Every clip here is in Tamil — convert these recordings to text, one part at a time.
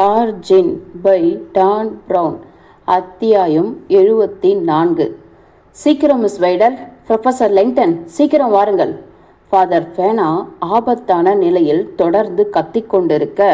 ஆர்ஜின் பை டான் ப்ரவுன் அத்தியாயம் எழுபத்தி நான்கு சீக்கிரம் மிஸ் வைடர் ப்ரொஃபசர் லெங்டன் சீக்கிரம் வாருங்கள். ஃபாதர் ஃபேனா ஆபத்தான நிலையில் தொடர்ந்து கத்திக்கொண்டிருக்க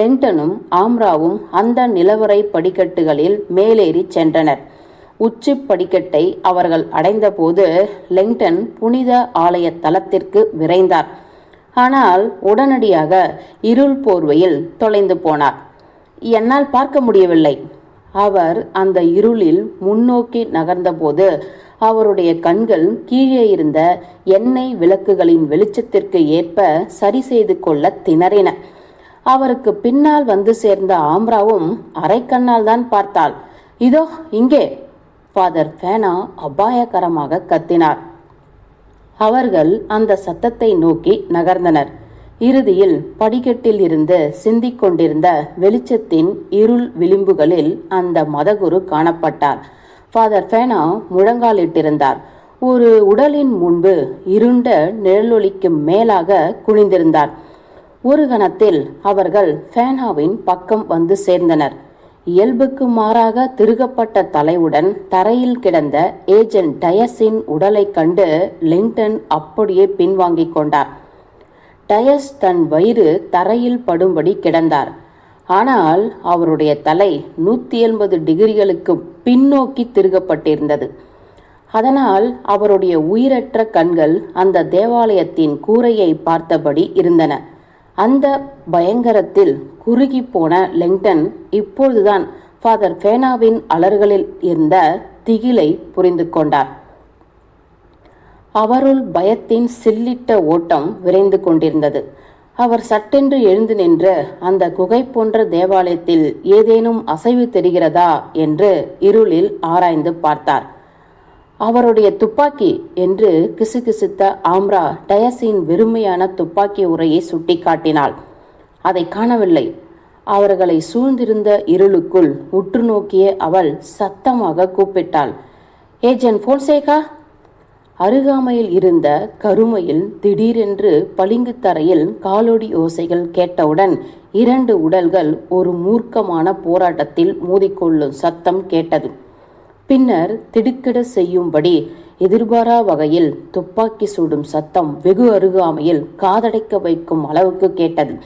லெங்டனும் ஆம்ராவும் அந்த நிலவரை படிக்கட்டுகளில் மேலேறி சென்றனர். உச்சி படிக்கட்டை அவர்கள் அடைந்தபோது லெங்டன் புனித ஆலய தலத்திற்கு விரைந்தார். ஆனால் உடனடியாக இருள் போர்வையில் தொலைந்து போனார். என்னால் பார்க்க முடியவில்லை. அவர் அந்த இருளில் முன்னோக்கி நகர்ந்தபோது அவருடைய கண்கள் கீழே இருந்த எண்ணெய் விளக்குகளின் வெளிச்சத்திற்கு ஏற்ப சரி செய்து கொள்ள திணறின. அவருக்கு பின்னால் வந்து சேர்ந்த ஆம்ராவும் அரைக்கண்ணால் தான் பார்த்தாள். இதோ இங்கே! ஃபாதர் ஃபேனா அபாயகரமாக கத்தினார். அவர்கள் அந்த சத்தத்தை நோக்கி நகர்ந்தனர். இறுதியில் படிக்கட்டில் இருந்து சிந்திக் கொண்டிருந்த வெளிச்சத்தின் இருள் விளிம்புகளில் அந்த மதகுரு காணப்பட்டார். ஃபாதர் ஃபேனா முழங்காலிட்டிருந்தார். ஒரு உடலின் முன்பு இருண்ட நிழலொலிக்கு மேலாக குனிந்திருந்தார். ஒரு கணத்தில் அவர்கள் ஃபேனாவின் பக்கம் வந்து சேர்ந்தனர். இயல்புக்கு மாறாக திருகப்பட்ட தலையுடன் தரையில் கிடந்த ஏஜென்ட் டயஸின் உடலைக் கண்டு லிங்டன் அப்படியே பின்வாங்கிக் கொண்டார். டயஸ் தன் வயிறு தரையில் படும்படி கிடந்தார். ஆனால் அவருடைய தலை நூற்றி எண்பது டிகிரிகளுக்கு பின்னோக்கி திருகப்பட்டிருந்தது. அதனால் அவருடைய உயிரற்ற கண்கள் அந்த தேவாலயத்தின் கூரையை பார்த்தபடி இருந்தன. அந்த பயங்கரத்தில் குறுகி போன லெங்டன் இப்பொழுதுதான் ஃபாதர் ஃபேனாவின் அலர்களில் இருந்த திகிலை புரிந்து கொண்டார். அவருள் பயத்தின் சில்லிட்ட ஓட்டம் விரைந்து கொண்டிருந்தது. அவர் சட்டென்று எழுந்து நின்று அந்த குகை போன்ற தேவாலயத்தில் ஏதேனும் அசைவு தெரிகிறதா என்று இருளில் ஆராய்ந்து பார்த்தார். அவருடைய துப்பாக்கி என்று கிசுகிசுத்த ஆம்ரா டயஸின் வெறுமையான துப்பாக்கி உரையை சுட்டிக்காட்டினாள். அதை காணவில்லை. அவர்களை சூழ்ந்திருந்த இருளுக்குள் உற்று நோக்கிய அவள் சத்தமாக கூப்பிட்டாள். Agent Fonseca? அருகாமையில் இருந்த கருமையில் திடீரென்று பளிங்கு தரையில் காலொடி ஓசைகள் கேட்டவுடன் இரண்டு உடல்கள் ஒரு மூர்க்கமான போராட்டத்தில் மோதிக்கொள்ளும் சத்தம் கேட்டது. பின்னர் திடுக்கிட செய்யும்படி எதிர்பாரா வகையில் துப்பாக்கி சூடும் சத்தம் வெகு அருகாமையில் காதடைக்க வைக்கும் அளவுக்கு கேட்டது.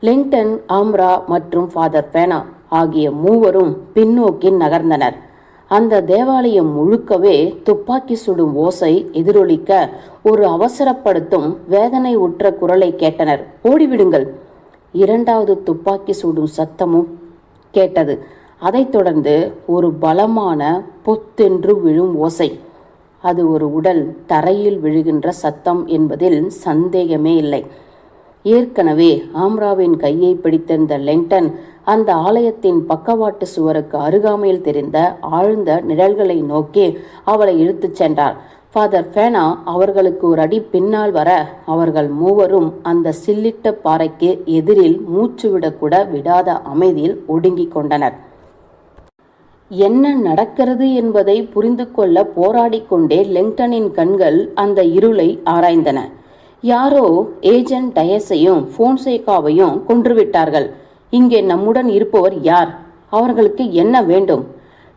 லிங்டன் ஆம்ரா மற்றும் ஃபாதர் பேனா ஆகிய மூவரும் பின்னோக்கி நகர்ந்தனர். அந்த தேவாலயம் முழுக்கவே துப்பாக்கி சுடும் ஓசை எதிரொலிக்க ஒரு அவசரப்படுத்தும் வேதனை உற்ற குரலை கேட்டனர். ஓடிவிடுங்கள். இரண்டாவது துப்பாக்கி சுடும் சத்தமும் கேட்டது. அதைத் தொடர்ந்து ஒரு பலமான பொத்தென்று விழும் ஓசை. அது ஒரு உடல் தரையில் விழுகின்ற சத்தம் என்பதில் சந்தேகமே இல்லை. ஏற்கனவே ஆம்ராவின் கையை பிடித்திருந்த லெங்டன் அந்த ஆலயத்தின் பக்கவாட்டு சுவருக்கு அருகாமையில் தெரிந்த ஆழ்ந்த நிழல்களை நோக்கி அவளை இழுத்துச் சென்றார் ஃபாதர் ஃபேனா அவர்களுக்கு ஒரு அடி பின்னால் வர அவர்கள் மூவரும் அந்த சில்லிட்ட பாறைக்கு எதிரில் மூச்சு விடக்கூட விடாத அமைதியில் ஒடுங்கிக் கொண்டனர். என்ன நடக்கிறது என்பதை புரிந்து கொள்ள போராடிக்கொண்டே லெங்டனின் கண்கள் அந்த இருளை ஆராய்ந்தன. யாரோ ஏஜென்ட் டயஸையும் போன்சேகாவையும் கொன்றுவிட்டார்கள் இங்கே நம்முடன் இருப்பவர் யார்? அவர்களுக்கு என்ன வேண்டும்?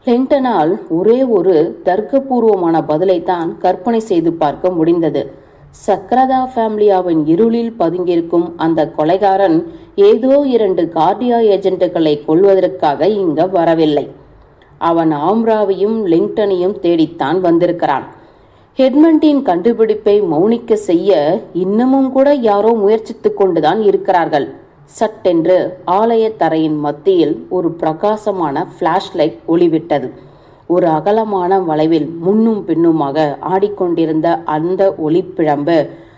லெண்டனால் ஒரே ஒரு தர்க்கபூர்வமான பதிலை தான் கற்பனை செய்து பார்க்க முடிந்தது. சக்ரதா ஃபேமிலியாவின் இருளில் பதுங்கியிருக்கும் அந்த கொலைகாரன் ஏதோ இரண்டு கார்டியா ஏஜென்ட்டுகளை கொள்வதற்காக இங்க வரவில்லை. அவன் ஆம்ராவையும் லிங்டனையும் தேடித்தான் வந்திருக்கிறான். ஹெட்மண்டின் கண்டுபிடிப்பை மௌனிக்க செய்ய இன்னமும் கூட யாரோ முயற்சித்துக் கொண்டுதான் இருக்கிறார்கள். சட்டென்று ஆலய தரையின் மத்தியில் ஒரு பிரகாசமான ஃப்ளாஷ்லைட் ஒளிவிட்டது. ஒரு அகலமான வளைவில் முன்னும் பின்னுமாக ஆடிக்கொண்டிருந்த அந்த ஒளிப்பிழம்பு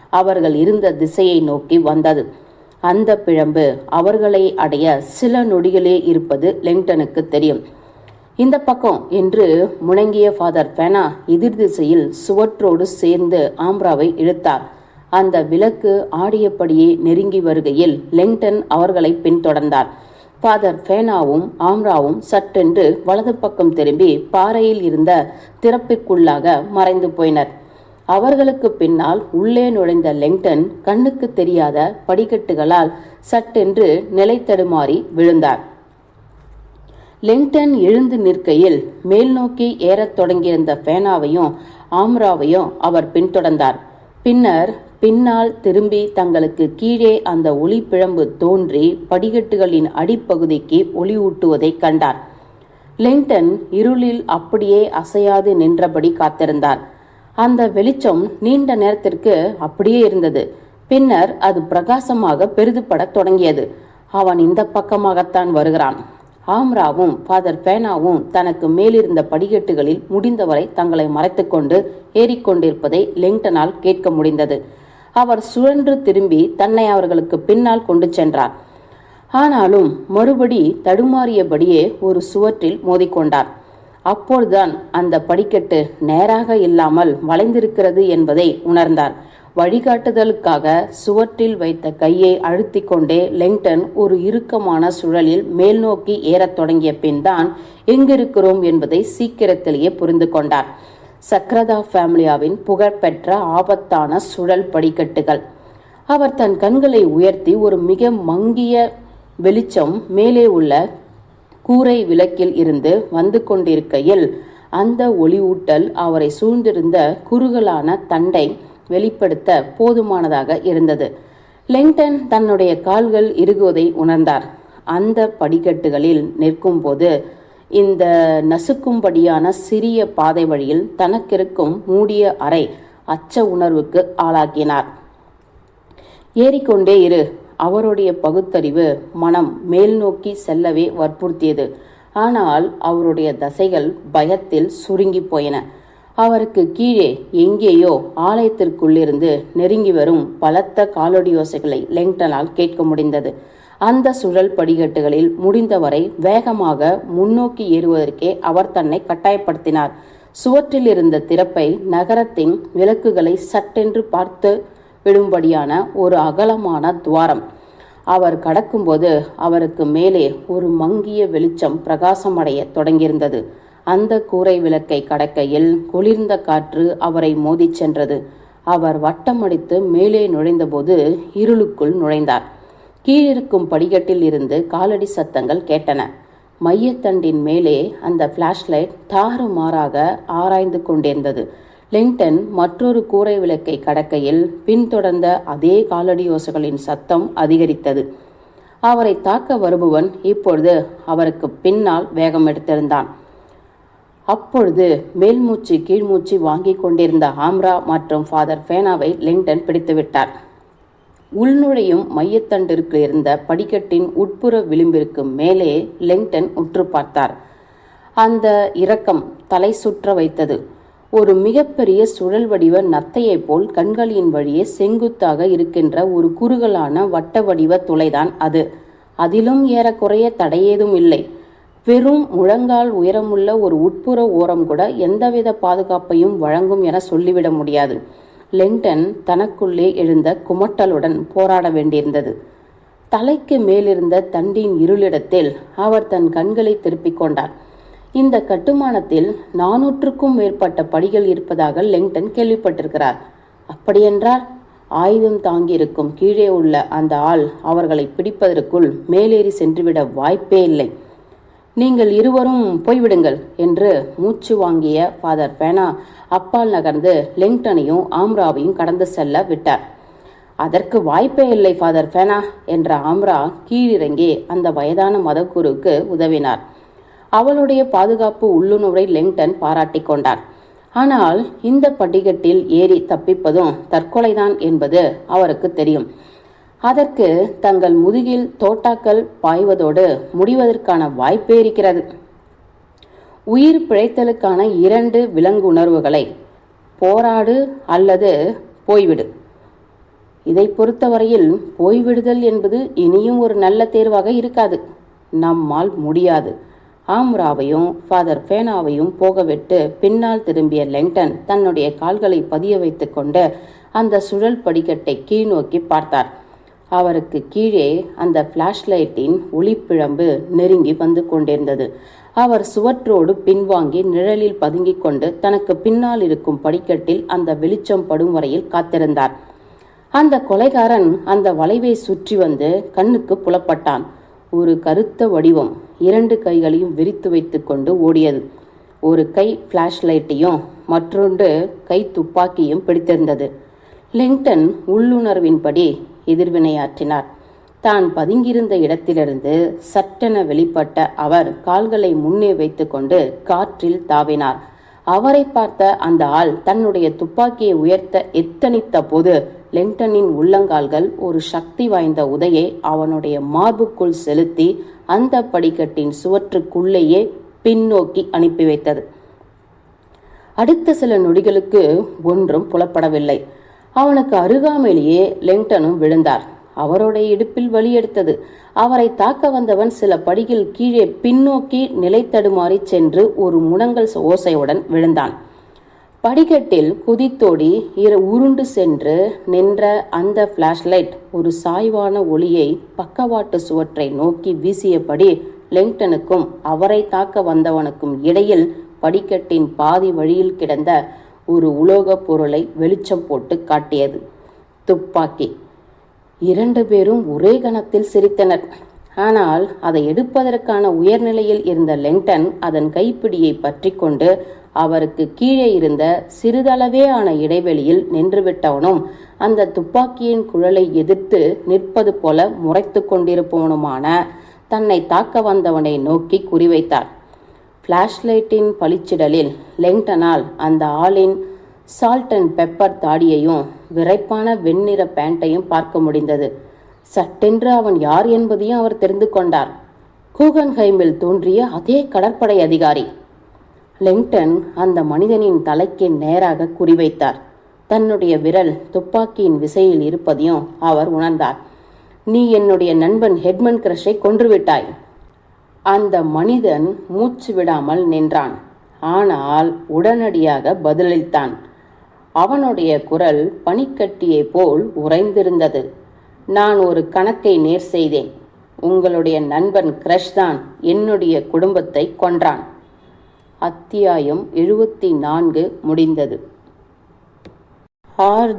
அவர்கள் இருந்த திசையை நோக்கி வந்தது. அந்த பிழம்பு அவர்களை அடைய சில நொடிகளே இருப்பது லெங்டனுக்கு தெரியும். இந்த பக்கம் என்று முணங்கிய ஃபாதர் பேனா எதிர் திசையில் சுவற்றோடு சேர்ந்து ஆம்ராவை இழுத்தார். அந்த விளக்கு ஆடியபடியே நெருங்கி வருகையில் லெங்டன் அவர்களை பின்தொடர்ந்தார். ஃபாதர் ஃபேனாவும் ஆம்ராவும் சட்டென்று வலது பக்கம் திரும்பி பாறையில் இருந்த திறப்பிற்குள்ளாக மறைந்து போயினர். அவர்களுக்கு பின்னால் உள்ளே நுழைந்த லெங்டன் கண்ணுக்கு தெரியாத படிக்கட்டுகளால் சட்டென்று நிலை தடுமாறி விழுந்தார். லெங்டன் எழுந்து நிற்கையில் மேல் நோக்கி ஏறத் தொடங்கியிருந்த ஃபேனாவையும் ஆம்ராவையும் அவர் பின்தொடர்ந்தார். பின்னர் பின்னால் திரும்பி தங்களுக்கு கீழே அந்த ஒளிப்பிழம்பு தோன்றி படிக்கட்டுகளின் அடிப்பகுதிக்கு ஒளியூட்டுவதைக் கண்டார். லிங்டன் இருளில் அப்படியே அசையாது நின்றபடி காத்திருந்தார். அந்த வெளிச்சம் நீண்ட நேரத்திற்கு அப்படியே இருந்தது. பின்னர் அது பிரகாசமாக பெரிதுபடத் தொடங்கியது. அவன் இந்த பக்கமாகத்தான் வருகிறான். ஆம்ராவும் ஃபாதர் பேனாவும் தனக்கு மேலிருந்த படிக்கட்டுகளில் முடிந்தவரை தங்களை மறைத்துக்கொண்டு ஏறிக்கொண்டிருப்பதை லிங்டனால் கேட்க முடிந்தது. அவர் சுழன்று திரும்பி தன்னை அவர்களுக்கு பின்னால் கொண்டு சென்றார். ஆனாலும் மறுபடி தடுமாறியபடியே ஒரு சுவற்றில் மோதிக்கொண்டார். அப்போதுதான் அந்த படிக்கட்டு நேராக இல்லாமல் வளைந்திருக்கிறது என்பதை உணர்ந்தார். வழிகாட்டுதலுக்காக சுவற்றில் வைத்த கையை அழுத்தி கொண்டே லெங்டன் ஒரு இறுக்கமான சுழலில் மேல் நோக்கி ஏறத் தொடங்கிய பின் தான் எங்கிருக்கிறோம் என்பதை சீக்கிரத்திலேயே புரிந்து கொண்டார். சக்ரதா ஃபேமிலியாவின் புகழ்பெற்ற ஆபத்தான சுழல் படிக்கட்டுகள். அவர் தன் கண்களை உயர்த்தி ஒரு மிக மங்கிய வெளிச்சம் மேலே உள்ள கூரை விளக்கில் இருந்து வந்து கொண்டிருக்கையில் அந்த ஒளிவூட்டல் அவரை சூழ்ந்திருந்த குறுகலான தண்டை வெளிப்படுத்த போதுமானதாக இருந்தது. லெங்டன் தன்னுடைய கால்கள் இறுகுவதை உணர்ந்தார். அந்த படிக்கட்டுகளில் நிற்கும்போது இந்த நசுக்கும்படியான சிறிய பாதை வழியில் தனக்கிருக்கும் மூடிய அறை அச்ச உணர்வுக்கு ஆளாக்கினார். ஏறிக்கொண்டே இரு அவருடைய பகுத்தறிவு மனம் மேல் நோக்கி செல்லவே வற்புறுத்தியது. ஆனால் அவருடைய தசைகள் பயத்தில் சுருங்கி போயின. அவருக்கு கீழே எங்கேயோ ஆலயத்திற்குள்ளிருந்து நெருங்கி வரும் பலத்த காலடியோசைகளை லெங்டனால் கேட்க முடிந்தது. அந்த சுழல் படிகட்டுகளில் முடிந்தவரை வேகமாக முன்னோக்கி ஏறுவதற்கே அவர் தன்னை கட்டாயப்படுத்தினார். சுவற்றில் இருந்த திறப்பை நகரத்தின் விளக்குகளை சட்டென்று பார்த்து விடும்படியான ஒரு அகலமான துவாரம். அவர் கடக்கும்போது அவருக்கு மேலே ஒரு மங்கிய வெளிச்சம் பிரகாசமடைய தொடங்கியிருந்தது. அந்த கூரை விளக்கை கடக்கையில் குளிர்ந்த காற்று அவரை மோதிச் சென்றது. அவர் வட்டமடித்து மேலே நுழைந்தபோது இருளுக்குள் நுழைந்தார். கீழிருக்கும் படிக்கட்டில் இருந்து காலடி சத்தங்கள் கேட்டன. மையத்தண்டின் மேலே அந்த ஃப்ளாஷ்லைட் தாறுமாறாக ஆராய்ந்து கொண்டிருந்தது. லிங்டன் மற்றொரு கூரை விளக்கை கடக்கையில் பின்தொடர்ந்த அதே காலடியோசைகளின் சத்தம் அதிகரித்தது. அவரை தாக்க வருபவன் இப்பொழுது அவருக்கு பின்னால் வேகம் எடுத்திருந்தான். அப்பொழுது மேல்மூச்சு கீழ்மூச்சு வாங்கிக் கொண்டிருந்த ஆம்ரா மற்றும் ஃபாதர் ஃபேனாவை லிங்டன் பிடித்துவிட்டார். உள்நுழையும் மையத்தண்டிற்கு இருந்த படிக்கட்டின் உட்புற விளிம்பிற்கு மேலே லெங்டன் உற்று பார்த்தார். அந்த இரக்கம் தலை சுற்ற வைத்தது. ஒரு மிகப்பெரிய சுழல் வடிவ நத்தையைப் போல் கண்களின் வழியே செங்குத்தாக இருக்கின்ற ஒரு குறுகலான வட்ட வடிவ துளைதான் அது. அதிலும் ஏறக்குறைய தடையேதும் இல்லை. வெறும் முழங்கால் உயரமுள்ள ஒரு உட்புற ஓரம் கூட எந்தவித பாதுகாப்பையும் வழங்கும் என சொல்லிவிட முடியாது. லெங்டன் தனக்குள்ளே எழுந்த குமட்டலுடன் போராட வேண்டியிருந்தது. தலைக்கு மேலிருந்த தண்டின் இருளிடத்தில் அவர் தன் கண்களை திருப்பிக் கொண்டார். இந்த கட்டுமானத்தில் நானூற்றுக்கும் மேற்பட்ட படிகள் இருப்பதாக லெங்டன் கேள்விப்பட்டிருக்கிறார். அப்படியென்றால் ஆயுதம் தாங்கியிருக்கும் கீழே உள்ள அந்த ஆள் அவர்களை பிடிப்பதற்குள் மேலேறி சென்றுவிட வாய்ப்பே இல்லை. நீங்கள் இருவரும் போய்விடுங்கள் என்று மூச்சு வாங்கிய ஃபாதர் பேனா அப்பால் நகர்ந்து லிங்டனையும் ஆம்ராவையும் கடந்து செல்ல விட்டார். அதற்கு வாய்ப்பே இல்லை ஃபாதர் பேனா என்ற ஆம்ரா கீழிறங்கி அந்த வயதான மதக்குருவுக்கு உதவினார். அவளுடைய பாதுகாப்பு உள்ளுணர்வை லிங்டன் பாராட்டி கொண்டார். ஆனால் இந்த படிகட்டில் ஏறி தப்பிப்பதும் தற்கொலைதான் என்பது அவருக்கு தெரியும். அதற்கு தங்கள் முதுகில் தோட்டாக்கள் பாய்வதோடு முடிவதற்கான வாய்ப்பே இருக்கிறது. உயிர் பிழைத்தலுக்கான இரண்டு விலங்கு உணர்வுகளை போராடு அல்லது போய்விடு. இதை பொறுத்தவரையில் போய்விடுதல் என்பது இனியும் ஒரு நல்ல தேர்வாக இருக்காது. நம்மால் முடியாது. ஆம்ராவையும் ஃபாதர் ஃபேனாவையும் போகவிட்டு பின்னால் திரும்பிய லெங்டன் தன்னுடைய கால்களை பதிய வைத்துக்கொண்டு அந்த சுழல் படிக்கட்டை கீழ்நோக்கி பார்த்தார். அவருக்கு கீழே அந்த பிளாஷ்லைட்டின் ஒளிப்பிழம்பு நெருங்கி வந்து கொண்டிருந்தது. அவர் சுவற்றோடு பின்வாங்கி நிழலில் பதுங்கிக் கொண்டு தனக்கு பின்னால் இருக்கும் படிக்கட்டில் அந்த வெளிச்சம் படும் வரையில் காத்திருந்தார். அந்த கொலைகாரன் அந்த வளைவை சுற்றி வந்து கண்ணுக்கு புலப்பட்டான். ஒரு கருத்த வடிவம் இரண்டு கைகளையும் விரித்து வைத்துக்கொண்டு ஓடியது. ஒரு கை ஃப்ளாஷ் லைட்டையும் மற்றொன்று கை துப்பாக்கியும் பிடித்திருந்தது. லிங்டன் உள்ளுணர்வின்படி எதிர்வினையாற்றினார். தான் பதுங்கியிருந்த இடத்திலிருந்து சட்டென வெளிப்பட்ட அவர் கால்களை முன்னே வைத்துக்கொண்டு காற்றில் தாவினார். அவரை பார்த்த அந்த ஆள் தன்னுடைய துப்பாக்கியை உயர்த்த எத்தனித்த போது லெங்டனின் உள்ளங்கால்கள் ஒரு சக்தி வாய்ந்த உதையை அவனுடைய மார்புக்குள் செலுத்தி அந்த படிக்கட்டின் சுவற்றுக்குள்ளேயே பின்னோக்கி அனுப்பி வைத்தது. அடுத்த சில நொடிகளுக்கு ஒன்றும் புலப்படவில்லை. அவனுக்கு அருகாமையிலேயே லெங்டனும் விழுந்தார். அவருடைய இடுப்பில் வலி எடுத்தது. அவரை தாக்க வந்தவன் சில படிகள் கீழே பின்னோக்கி நிலை தடுமாறி சென்று ஒரு முனங்கல் ஓசையுடன் விழுந்தான். படிக்கட்டில் குதித்தோடி இரு உருண்டு சென்று நின்ற அந்த ஃப்ளாஷ்லைட் ஒரு சாய்வான ஒளியை பக்கவாட்டு சுவற்றை நோக்கி வீசியபடி லெங்டனுக்கும் அவரை தாக்க வந்தவனுக்கும் இடையில் படிக்கட்டின் பாதி வழியில் கிடந்த ஒரு உலோகப் பொருளை வெளிச்சம் போட்டு காட்டியது. துப்பாக்கி. இரண்டு பேரும் ஒரே கணத்தில் சிரித்தனர். ஆனால் அதை எடுப்பதற்கான உயர்நிலையில் இருந்த லெங்டன் அதன் கைப்பிடியை பற்றி கொண்டு அவருக்கு கீழே இருந்த சிறிதளவே ஆன இடைவெளியில் நின்றுவிட்டவனும் அந்த துப்பாக்கியின் குழலை எதிர்த்து நிற்பது போல முறைத்து கொண்டிருப்பவனுமான தன்னை தாக்க வந்தவனை நோக்கி குறிவைத்தார். ஃப்ளாஷ்லைட்டின் பளிச்சிடலில் லெங்டனால் அந்த ஆளின் சால்ட் அண்ட் பெப்பர் தாடியையும் விரைப்பான வெண்ணிற பேண்ட்டையும் பார்க்க முடிந்தது. சட்டென்று அவன் யார் என்பதையும் அவர் தெரிந்து கொண்டார். கூகன்ஹைமில் தோன்றிய அதே கடற்படை அதிகாரி. லெங்டன் அந்த மனிதனின் தலைக்கு நேராக குறிவைத்தார். தன்னுடைய விரல் துப்பாக்கியின் விசையில் இருப்பதையும் அவர் உணர்ந்தார். நீ என்னுடைய நண்பன் ஹெட்மன் கிரஷை கொன்றுவிட்டாய். அந்த மனிதன் மூச்சு விடாமல் நின்றான். ஆனால் உடனடியாக பதிலளித்தான். அவனுடைய குரல் பனிக்கட்டியைப் போல் உறைந்திருந்தது. நான் ஒரு கணக்கை நேர் செய்தேன். உங்களுடைய நண்பன் கிரஷ் தான் என்னுடைய குடும்பத்தை கொன்றான். அத்தியாயம் எழுபத்தி நான்கு முடிந்தது. ஆர்.